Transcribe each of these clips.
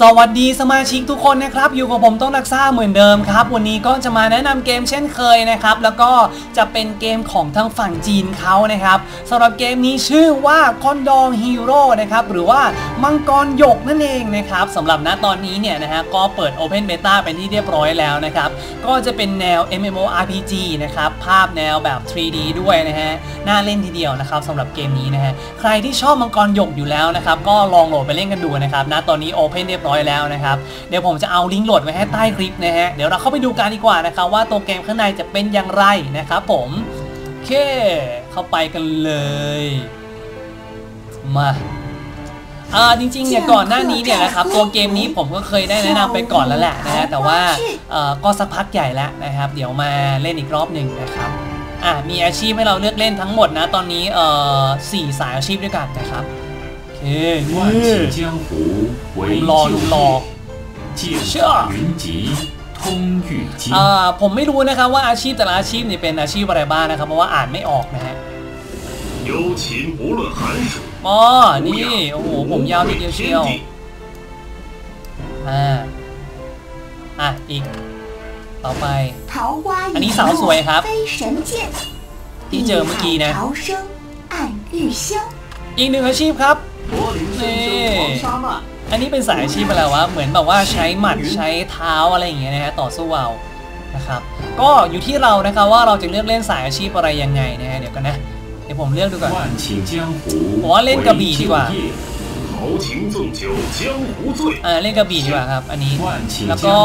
สวัสดีสมาชิกทุกคนนะครับ อยู่กับผมต้นนักซ่าเหมือนเดิมครับ วันนี้ก็จะมาแนะนำเกมเช่นเคยนะครับ แล้วก็จะเป็นเกมของทางฝั่งจีนเขานะครับสำหรับเกมนี้ชื่อว่าคอนดองฮีโร่นะครับหรือว่ามังกรหยกนั่นเองนะครับสำหรับณตอนนี้เนี่ยนะฮะก็เปิด Open Beta เป็นที่เรียบร้อยแล้วนะครับ ก็จะเป็นแนว MMORPG นะครับภาพแนวแบบ 3D ด้วยนะฮะน่าเล่นทีเดียวนะครับสำหรับเกมนี้นะฮะใครที่ชอบมังกรหยกอยู่แล้วนะครับก็ลองโหลดไปเล่นกันดูนะครับณตอนนี้ Open รียบร้อยแล้วนะครับเดี๋ยวผมจะเอาลิงก์โหลดไว้ให้ใต้คลิปนะฮะเดี๋ยวเราเข้าไปดูกันดีกว่านะครับว่าตัวเกมข้างในจะเป็นอย่างไรนะครับผมโอเค เข้าไปกันเลยมาอ่าจริงๆเนี่ยก่อนหน้านี้เนี่ยนะครับตัวเกมนี้ผมก็เคยได้แนะนำไปก่อนแล้วแหละนะฮะแต่ว่าเอ่อก็สักพักใหญ่แล้วนะครับ เดี๋ยวมาเล่นอีกรอบหนึ่งนะครับอะมีอาชีพให้เราเลือกเล่นทั้งหมดนะตอนนี้เอ่อสี่สายอาชีพด้วยกันนะครับ เอ้นี่หล่อหล่อเชื่อผมไม่รู้นะครับว่าอาชีพแต่ละอาชีพนี่เป็นอาชีพอะไรบ้างนะครับเพราะว่าอ่านไม่ออกนะฮะอ๋อนี่โอ้โหผมยาวทีเดียวเชียวอ่าอะอีกต่อไป อันนี้สาวสวยครับ ที่เจอเมื่อกี้นะอีกหนึ่งอาชีพครับ นี่อันนี้เป็นสายอาชีพไปแล้ววะเหมือนแบบว่าใช้หมัดใช้เท้าอะไรอย่างเงี้ยนะฮะต่อสู้เอานะครับก็อยู่ที่เรานะคะว่าเราจะเลือกเล่นสายอาชีพอะไรยังไงนะฮะเดี๋ยวกันนะเดี๋ยวผมเลือกดูก่อนผมว่าเล่นกระบี่ดีกว่าเออเล่นกระบี่ดีกว่าครับอันนี้ แล้วก็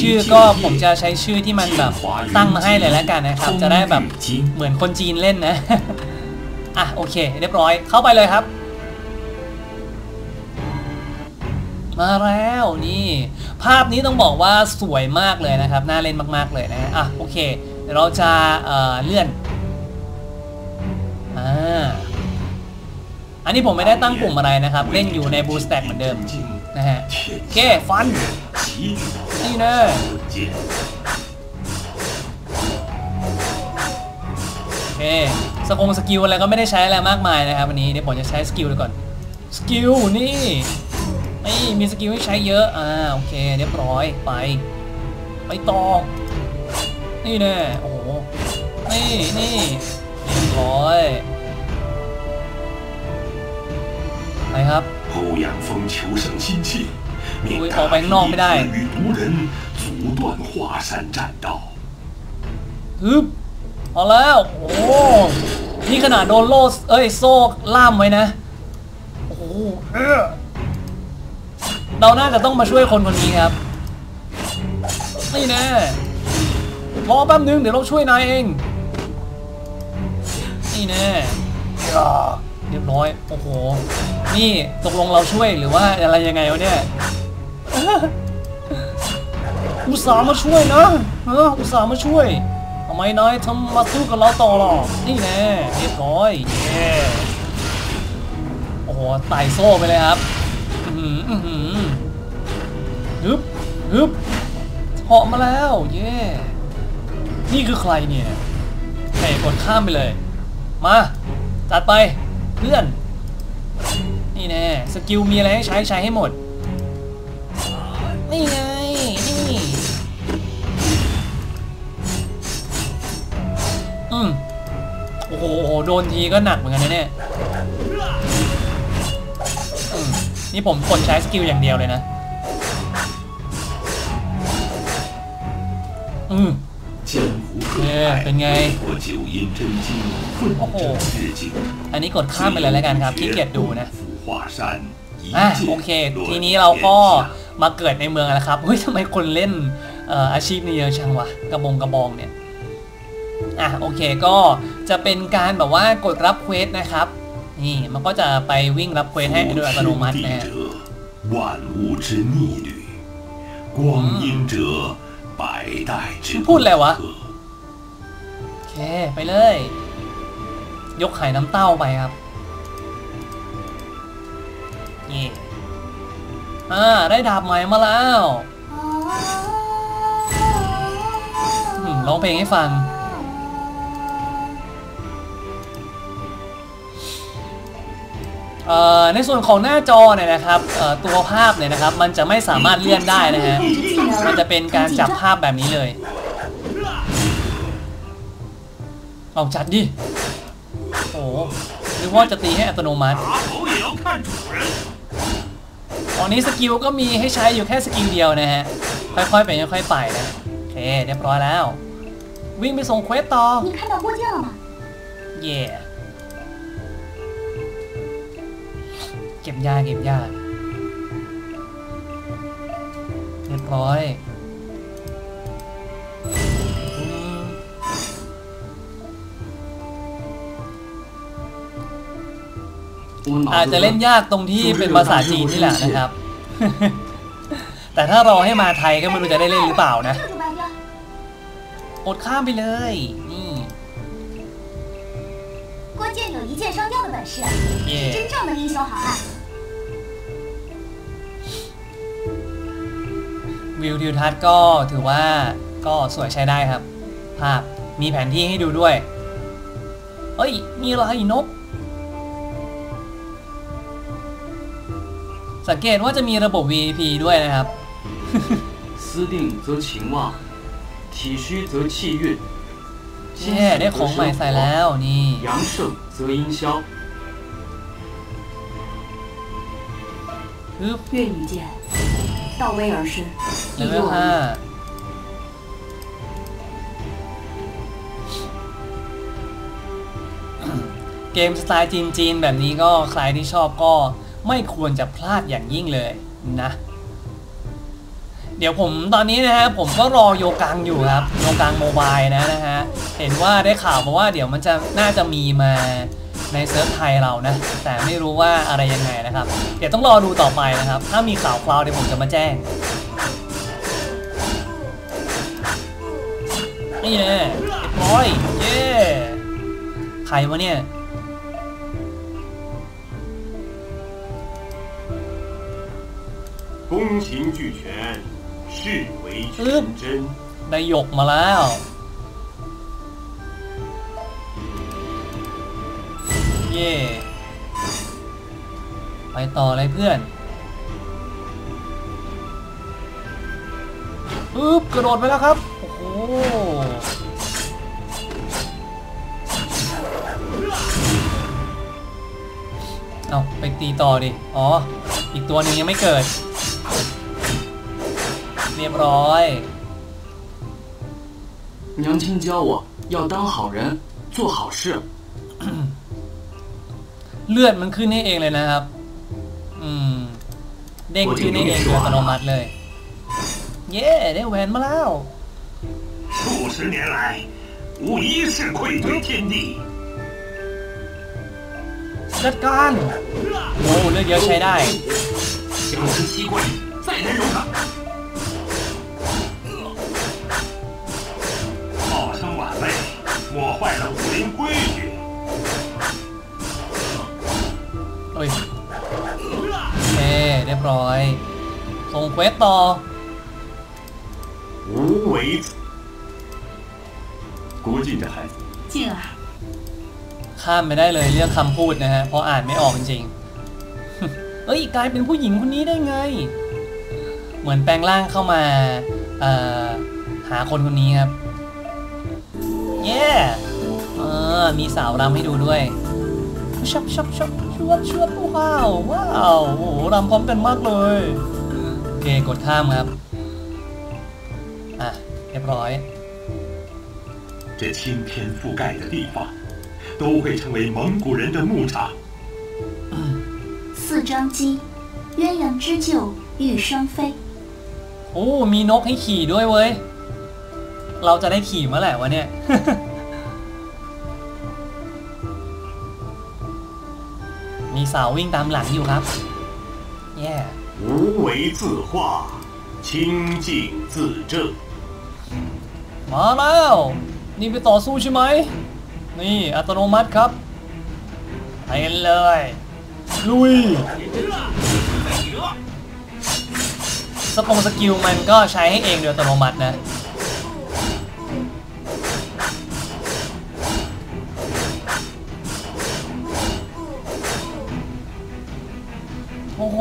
ชื่อก็ผมจะใช้ชื่อที่มันแบบตั้งมาให้เลยแล้วกันนะครับจะได้แบบเหมือนคนจีนเล่นนะอะโอเค เรียบร้อยเข้าไปเลยครับ มาแล้วนี่ ภาพนี้ต้องบอกว่าสวยมากเลยนะครับ น่าเล่นมาก ๆ เลยนะ อะ โอเคเราจะเเลื่อน อ่า อันนี้ผมไม่ได้ตั้งกลุ่มอะไรนะครับ เล่นอยู่ในบูสแต็กเหมือนเดิมนะฮะโอเค ฟัน นี่เนอะโอเค สกงสกิลอะไรก็ไม่ได้ใช้อะไรมากมายนะครับวันนี้ เดี๋ยวผมจะใช้สกิลก่อน สกิลนี่ นี่มีสกิลให้ใช้เยอะอ่าโอเคเรียบร้อยไปไปต่อนี่แน่โอ้โหนี่นี่เรียบร้อยไปครับ 欧阳锋求胜心切，喂面我被弄不ได้。与毒人阻断华山栈道。 ฮึบเอาแล้ว โอ้โหนี่ขนาดโดนโล่เอ้ย โซ่ล่ามไว้นะ โอ้โหเออ เราน่าจะต้องมาช่วยคนคนนี้ครับ นี่แน่รอแป๊บนึงเดี๋ยวเราช่วยนายเอง นี่แน่เรียบร้อย โอ้โห นี่ตกลงเราช่วยหรือว่าอะไรยังไงวะเนี่ยอุตส่าห์มาช่วยนะเอออุตส่าห์มาช่วยทำไมนายทำมาสู้กับเราต่อหรอนี่แน่เรียบร้อยเย้โอ้โหไต่โซ่ไปเลยครับ หืออือหือฮึบฮึบเหาะมาแล้วเย้นี่คือใครเนี่ยเฮ้ยกดข้ามไปเลย มาจัดไปเพื่อน นี่แน่สกิลมีอะไรให้ใช้ใช้ให้หมด นี่ไง นี่อืมโอ้โหโดนทีก็หนักเหมือนกันนะเนี่ย นี่ผมคนใช้สกิลอย่างเดียวเลยนะ อืมเนี่ยเป็นไง โอ้โห อันนี้กดข้ามไปเลยแล้วกันครับที่เกียดดูนะอ่าโอเค ทีนี้เราก็มาเกิดในเมืองแล้วครับ เฮ้ยทำไมคนเล่นอาชีพนี้เยอะชังวะ กระบงกระบองเนี่ย อะโอเคก็จะเป็นการแบบว่ากดรับเควสนะครับ นี่มันก็จะไปวิ่งรับเควสให้โดยอัตโนมัตินะฮะพูดอะไรวะ โอเค ไปเลย ยกไข่น้ำเต้าไปครับนี่อ่า ได้ดาบใหม่มาแล้วร้องเพลงให้ฟัง ในส่วนของหน้าจอเนี่ยนะครับตัวภาพเนี่ยนะครับ มันจะไม่สามารถเลื่อนได้นะฮะมันจะเป็นการจับภาพแบบนี้เลยเอาจัดดิโอ้หรือว่าจะตีให้อัตโนมัติตอนนี้สกิลก็มีให้ใช้อยู่แค่สกิลเดียวนะฮะค่อยๆไปค่อยๆไปนะโอเคเรียบร้อยแล้ว วิ่งไปส่งเควสต่อเย่ เก็บยาเก็บยาเรียบร้อยอาจจะเล่นยากตรงที่เป็นภาษาจีนนี่แหละนะครับ แต่ถ้าเราให้มาไทยก็ไม่รู้จะได้เล่นหรือเปล่านะ อดข้ามไปเลย 一箭双雕的本事， เย่ 真正的英雄好汉。 วิวทิวทัศน์ก็ถือว่าก็สวยใช้ได้ครับ ภาพมีแผนที่ให้ดูด้วย เฮ้ย มีอะไรนก สังเกตว่าจะมีระบบ VP ด้วยนะครับ 思定则情旺，体虚则气运， แช่ได้ของใหม่ใส่แล้วนี่ 阳盛 则阴消。 ปึ๊บ 月羽剑，道威而生， เลเวลห้าเกมสไตล์จีนๆแบบนี้ก็ใครที่ชอบก็ไม่ควรจะพลาดอย่างยิ่งเลยนะ เดี๋ยวผมตอนนี้นะฮะผมก็รอโยกังอยู่ครับ โยกังโมบายนะนะฮะ เห็นว่าได้ข่าวมาว่าเดี๋ยวมันจะน่าจะมีมาในเซิร์ฟไทยเรานะ แต่ไม่รู้ว่าอะไรยังไงนะครับ เดี๋ยวต้องรอดูต่อไปนะครับ ถ้ามีข่าวคราวเดี๋ยวผมจะมาแจ้ง นี่แน่เรียบร้อย เย้ ใครวะเนี่ย 公行俱全， ปึ๊บได้หยกมาแล้ว เย่ไปต่อเลยเพื่อนปึ๊บกระโดดไปแล้วครับ โอ้โหเอาไปตีต่อดิ อ๋อ อีกตัวหนึ่งยังไม่เกิด เรียบร้อย 娘亲教我要当好人，做好事。 เลือดมันขึ้นให้เองเลยนะครับ อืม เด้งขึ้นให้เองโดยอัตโนมัติเลย เย้ได้แหวนมาแล้ว 数十年来，无一事愧对天地。 จัดการ โอ้เลือดเยอะใช้ได้ 将之七怪，再难容他。 莫坏了武林规矩。 โอ้ยโอเคเรียบร้อย ส่งเควสต่อ 无为子，郭靖这孩子，靖儿， ข้ามไปได้เลยเรื่องคำพูดนะฮะ เพราะอ่านไม่ออกจริงๆ เอ้ย กลายเป็นผู้หญิงคนนี้ได้ไง เหมือนแปลงร่างเข้ามาเอ่อหาคนคนนี้ครับ เย้เออมีสาวรำให้ดูด้วยชับชับชับชวบชวบว้าว ว้าว โอ้โหรำพร้อมกันมากเลย โอเค กดข้ามครับ อ่ะ เรียบร้อย 这青天覆盖的地方，都会成为蒙古人的牧场。四张机，鸳鸯织就玉双飞。 โอ้ มีนกให้ขี่ด้วยเว้ย เราจะได้ขี่เมื่อไหร่วะเนี่ย มีสาววิ่งตามหลังอยู่ครับ แย่ 无为自化，清净自正。 มาแล้ว นี่ไปต่อสู้ใช่ไหม นี่อัตโนมัติครับ ไปกันเลย ลุย สปงสกิลมันก็ใช้ให้เองโดยอัตโนมัตินะ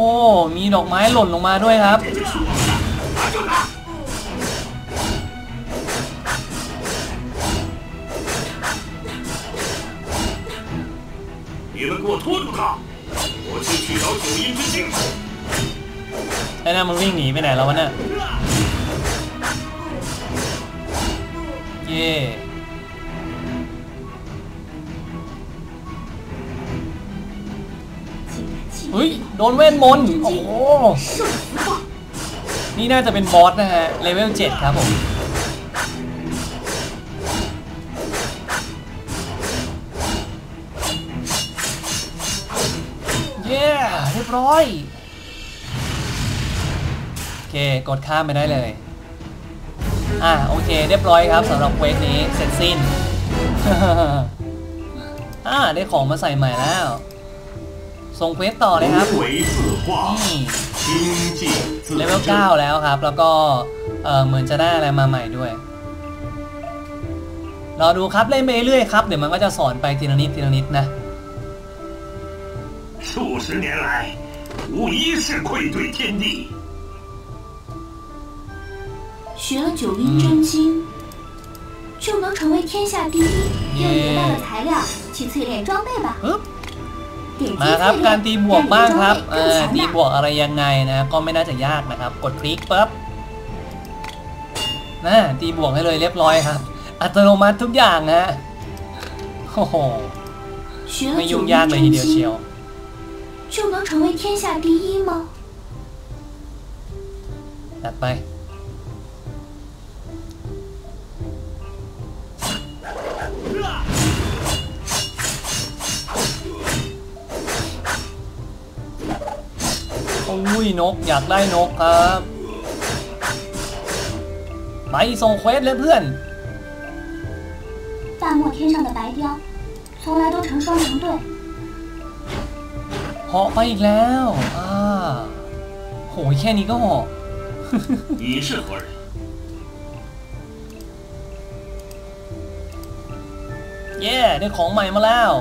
โอ้มีดอกไม้หล่นลงมาด้วยครับ ไอ้นั่นมันวิ่งหนีไปไหนแล้ววะเนี่ยเย่ โดนเวทมนต์โอ้โหนี่น่าจะเป็นบอสนะฮะเลเวล7ครับผมเย้เรียบร้อยโอเคกดข้ามไปได้เลยอะโอเค เรียบร้อยครับสำหรับเวสนี้เสร็จสิ้นอ่าได้ของมาใส่ใหม่แล้ว ส่งเควสต่อเลยครับ 无为自化， นี่ 清净自 เลเวล 正。 9 แล้วครับ แล้วก็เออเหมือนจะได้อะไรมาใหม่ด้วย รอดูครับ เล่นไปเรื่อยๆครับ เดี๋ยวมันก็จะสอนไปทีละนิดทีละนิดนะ 数十年来，无一事愧对天地。学了九阴真经，就能成为天下第一。用得到的材料去淬炼装备吧。 ปึ๊บ 点击 มาครับ 淬 การ 炼， ตีบวก 让你 บ้าง 的 ครับ 装 เอ 备 อ 更 ตี 强 บวกอะไรยังไงนะ ก็ไม่น่าจะยากนะครับ กดคลิกปั๊บนะตีบวกให้เลยเรียบร้อยครับ อัตโนมัติทุกอย่างฮะโอ้โห 学 ไม่ 了九 ยุ่ง 阴 ยากเลยที 真 เดียวเชียว 经，就能成为天下第一吗？ จัด อ้ยนกอยากได้นกครับ ไปส่งเควสเลยเพื่อน 大漠天上的白雕，从来都成双成对。 เหาะไปอีกแล้วอ่าโหยแค่นี้ก็เหาะ 你是何人？ เย้ได้ของใหม่มาแล้ว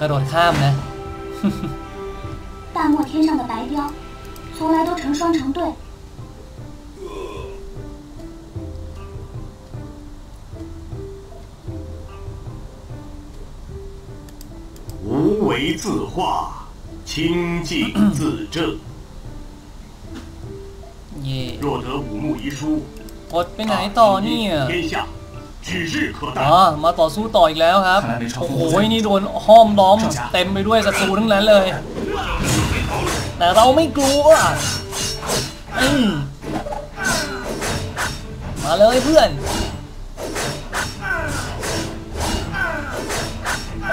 กระโดดข้ามนะ 大漠天上的白雕，从来都成双成对。无为自化，清净自正。 เย่ 若得五木遗书， กดไปไหนต่อเนี่ย 天下指日可 อ๋อ待。มาต่อสู้ต่ออีกแล้วครับ โอ้โห นี่โดนห้อมล้อมเต็มไปด้วยศัตรูทั้งนั้นเลย แต่เราไม่กลัวอืมมาเลยเพื่อน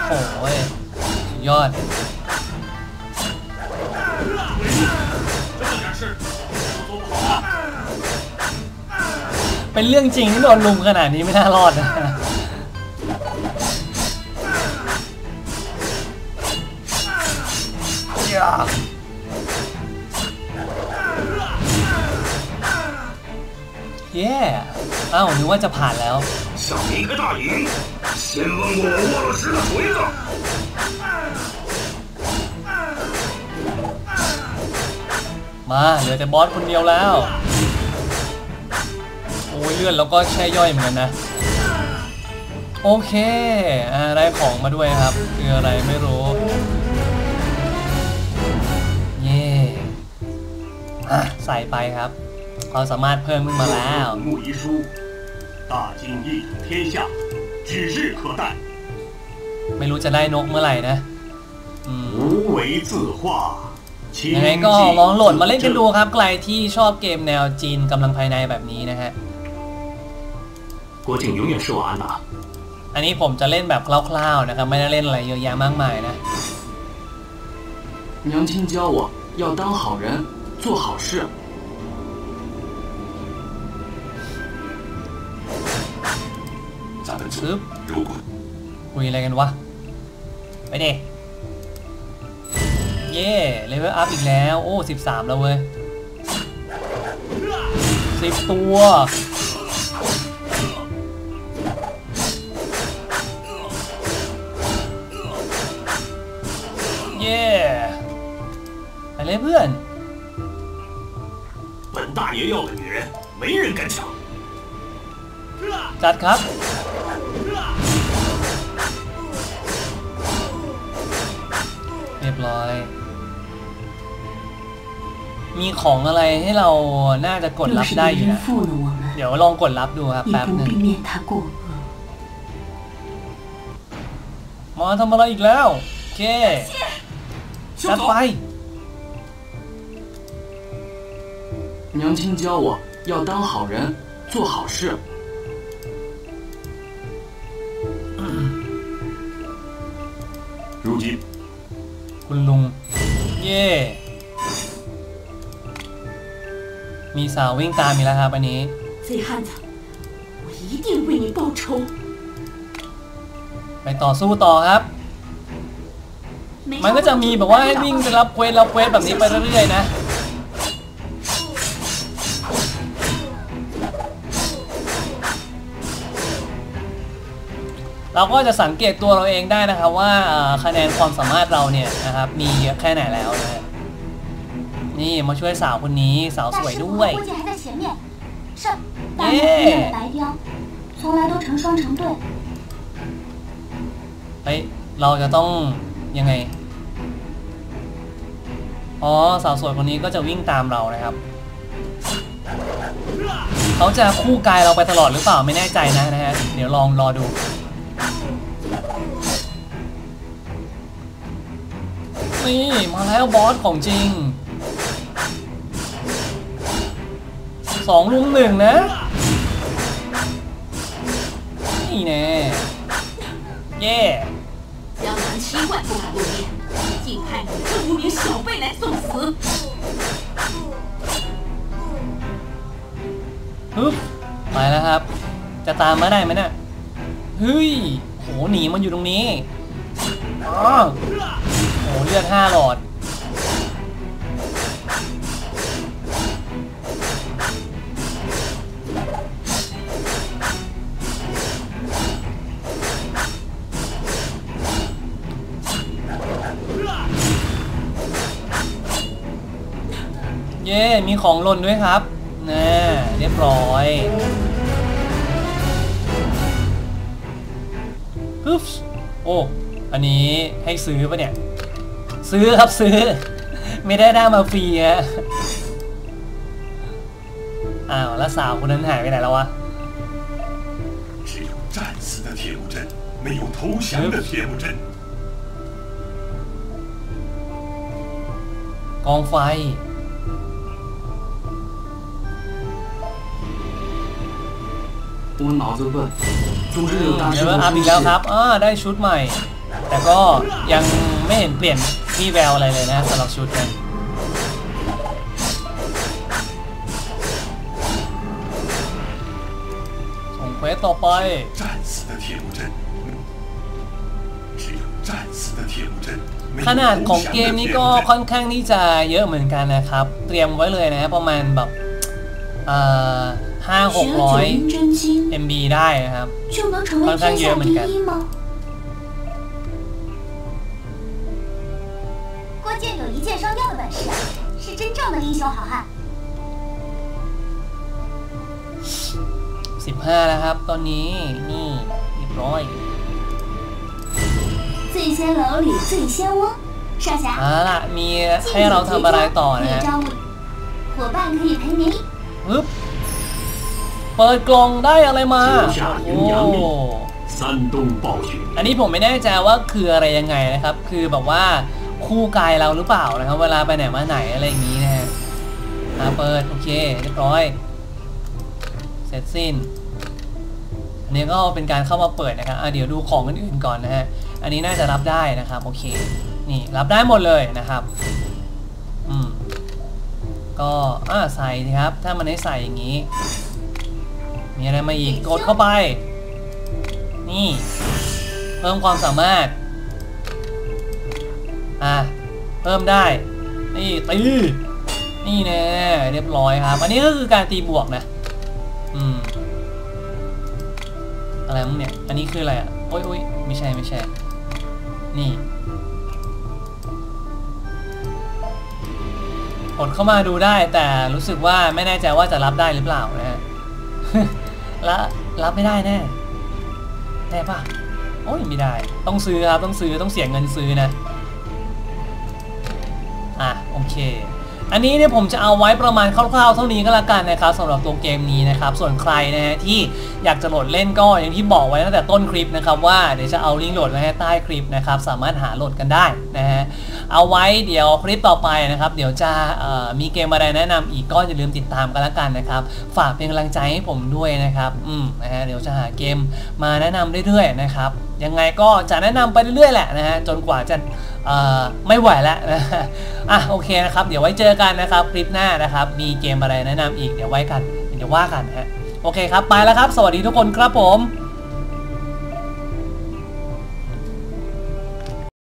โอ้โหสุดยอด เป็นเรื่องจริงที่โดนลุมขนาดนี้ไม่น่ารอดนะเย่อ้าวนึกว่าจะผ่านแล้วมาเหลือแต่บอสคนเดียวแล้ว อ้ยเลื่อนแล้วก็แช่ย่อยเหมือนกันนะ โอเคอ่าได้ของมาด้วยครับ คืออะไรไม่รู้ เย่อ่ะใส่ไปครับความสามารถเพิ่มขึ้นมาแล้ว 五木遗书，大金一统天下，指日可待。 ไม่รู้จะได้นกเมื่อไหร่นะอืม 无为自化，清 ยังไง 净 ก็ลองโหลดมาเล่นกันดู 自正 ครับ ใครที่ชอบเกมแนวจีนกำลังภายในแบบนี้นะฮะ 郭靖永远是我安娜。 อันนี้ผมจะเล่นแบบคร่าวๆนะครับ ไม่ได้เล่นอะไรเยอะแยะมากมายนะ 娘亲教我要当好人，做好事。咱们走 ปึ๊บ。如果 คุยอะไรกันวะ ไปเด็เย่เลเวลอัพอีกแล้ว โอ้ 13 แล้วเว้ย 10 ตัว เพื่อน本大爷要的女人没人敢抢จัดครับเรียบร้อย มีของอะไรให้เราน่าจะกดรับได้อยู่นะเดี๋ยวลองกดรับดูครับแป๊บนึงมาทำอะไรอีกแล้ว โอเคจัดไป 娘亲教我要当好人，做好事。如今 คุณลุง เย่ มีสาววิ่งตามมีกแล้วครับอันนี้ 贼汉子，我一定为你报仇！ ไปต่อสู้ต่อครับ มันก็จะมีแบบว่าให้วิ่งไปรับเควสรับเควสแบบนี้ไปเรื่อยๆนะ เราก็จะสังเกตตัวเราเองได้นะครับว่าคะแนนความสามารถเราเนี่ยนะครับมีเยอะแค่ไหนแล้วนะนี่มาช่วยสาวคนนี้สาวสวยด้วยเย้เฮ้ยเราจะต้องยังไง อ๋อสาวสวยคนนี้ก็จะวิ่งตามเรานะครับ เขาจะคู่กายเราไปตลอดหรือเปล่าไม่แน่ใจนะนะฮะ เดี๋ยวลองรอดู นี่มาแล้วบอสของจริง สองลุมหนึ่งนะ นี่แน่ เย่ 江南七怪不敢露面，竟派你这无名小辈来送死！ ฮึบไปแล้วครับ จะตามมาได้ไหมเนี่ยเฮ้ย โห หนีมันอยู่ตรงนี้อ๋อ โหเลือดห้าหลอด เย้ มีของหล่นด้วยครับน่าเรียบร้อยปึ๊บโอ้ อันนี้ให้ซื้อปะเนี่ย ซื้อครับซื้อ ไม่ได้ได้มาฟรีฮะอ้าว แล้วสาวคนนั้นหายไปไหนแล้ววะ 只有战死的铁木真，没有投降的铁木真。 กองไฟ 我脑子笨，总是有大 เล 师 เว 傅 ลอัพ 出 อีกแล้วค 现 รับอ่าได้ชุดใหม่ แต่ก็ยังไม่เห็นเปลี่ยน วี่แววอะไรเลยนะสำหรับชุดนั้ส่งเควสต่อไปขนาดของเกมนี้ก็ค่อนข้างที่จะเยอะเหมือนกันนะครับ เตรียมไว้เลยนะประมาณแบบห้าหกร้อย MB ได้นะครับ ค่อนข้างเยอะเหมือนกัน 靖有一箭双雕的本事，是真正的英雄好汉。 15แล้วครับ ตอนนี้นี่เรียบร้อย 醉仙楼里醉仙翁，少侠， เอาล่ะ มี 禁 ให้เรา 止 ทำอะไรต่อ 可 นะ 以 ฮะ 招募伙伴，可以陪您。 ปึ๊บเปิดกล่องได้อะไรมา 九下 โอ้ 羚羊命，三冬暴雪。 อันนี้ผมไม่แน่ใจว่าคืออะไรยังไงนะครับ คือแบบว่า คู่กายเราหรือเปล่านะครับ เวลาไปไหนมาไหนอะไรอย่างนี้นะฮะอ่าเปิด โอเคเรียบร้อย เสร็จสิ้นอันนี้ก็เป็นการเข้ามาเปิดนะครับเดี๋ยวดูของอื่นๆก่อนนะฮะ อันนี้น่าจะรับได้นะครับ โอเค นี่รับได้หมดเลยนะครับ อืม ก็อ่าใส่ครับ ถ้ามันให้ใส่อย่างนี้ มีอะไรมาอีก กดเข้าไป นี่ เพิ่มความสามารถ อะเพิ่มได้ นี่ตีนี่แน่เรียบร้อยครับ อันนี้ก็คือการตีบวกนะ อืม อะไรมึงเนี่ย อันนี้คืออะไรอะ โอ๊ยโอ๊ยไม่ใช่ไม่ใช่ นี่กดเข้ามาดูได้แต่รู้สึกว่าไม่แน่ใจว่าจะรับได้หรือเปล่านะฮะละรับไม่ได้แน่แน่ป่ะ โอ้ยไม่ได้ ต้องซื้อครับต้องซื้อต้องเสียเงินซื้อนะ คอันนี้เนี่ยผมจะเอาไว้ประมาณคร่าวๆเท่านี้ก็แล้วกันนะครับสำหรับตัวเกมนี้นะครับ ส่วนใครนะฮะที่อยากจะโหลดเล่นก็อย่างที่บอกไว้ตั้งแต่ต้นคลิปนะครับว่าเดี๋ยวจะเอาลิงก์โหลดไว้ให้ใต้คลิปนะครับสามารถหาโหลดกันได้นะฮะเอาไว้เดี๋ยวคลิปต่อไปนะครับ เดี๋ยวจะมีเกมอะไรแนะนำอีกก็อย่าลืมติดตามกันแล้วกันนะครับ ฝากเป็นกำลังใจให้ผมด้วยนะครับอืมนะฮะเดี๋ยวจะหาเกมมาแนะนำเรื่อยๆนะครับยังไงก็จะแนะนำไปเรื่อยๆแหละนะฮะจนกว่าจะไม่ไหวแล้วนะอะโอเคนะครับ เดี๋ยวไว้เจอกันนะครับคลิปหน้านะครับ มีเกมอะไรแนะนำอีกเดี๋ยวไว้กัน เดี๋ยวว่ากันฮะโอเคครับ ไปแล้วครับ สวัสดีทุกคนครับผม